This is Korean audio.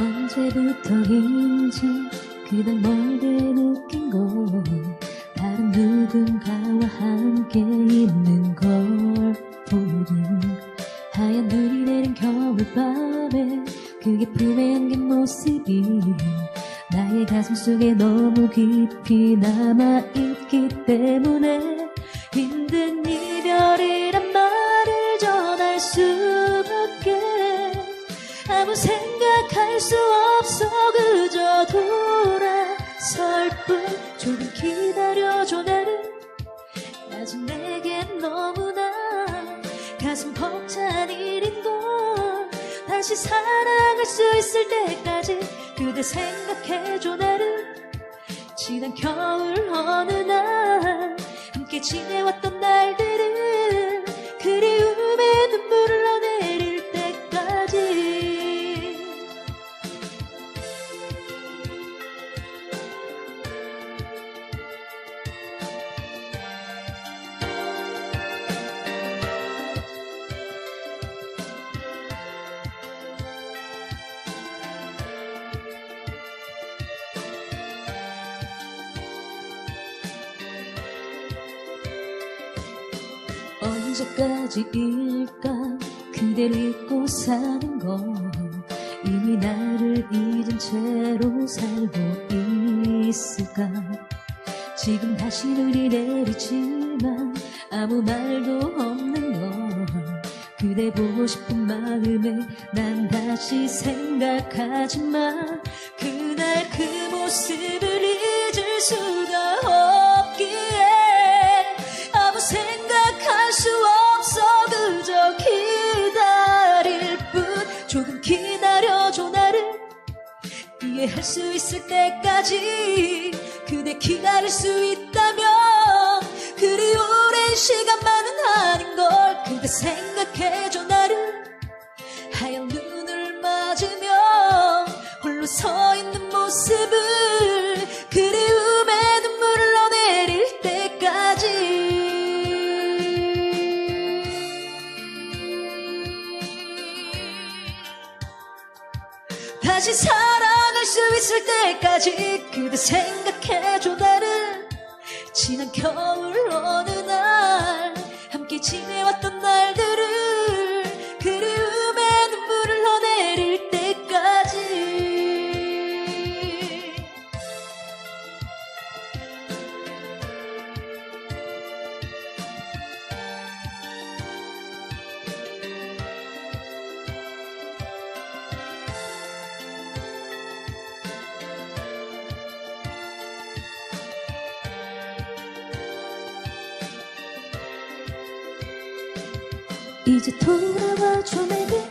언제부터인지 그날 멀게 느낀 건 다른 누군가와 함께 있는 걸 보는 하얀 눈이 내린 겨울밤에 그게 품에 안긴 모습이 나의 가슴 속에 너무 깊이 남아있기 때문에 힘든 이별이란 말을 전할 수밖에 아무 생각할 수 없어 그저 돌아설 뿐. 조금 기다려줘 나를. 아직 내겐 너무나 가슴 벅찬 일인걸. 다시 사랑할 수 있을 때까지 그대 생각해줘 나를. 지난 겨울 어느 날 함께 지내왔던 날들은 언제까지일까? 그대를 잊고 사는 건 이미 나를 잊은 채로 살고 있을까? 지금 다시 눈이 내리지만 아무 말도 없는 건 그대 보고 싶은 마음에 난 다시 생각하지만 그날 그 모습을 잊을 수 이해할 수 있을 때까지 그대 기다릴 수 있다면 그리 오랜 시간만은 아닌 걸 그대 생각해줘 나를. 하얀 눈을 맞으며 홀로 서 있는 모습을 그리움의 눈물을 흘러내릴 때까지. 다시 사랑할 수 있을 때까지 그대 생각해줘 나를. 지난 겨울 어느 날 함께 지내왔던 날들을 이제 돌아와줘 내게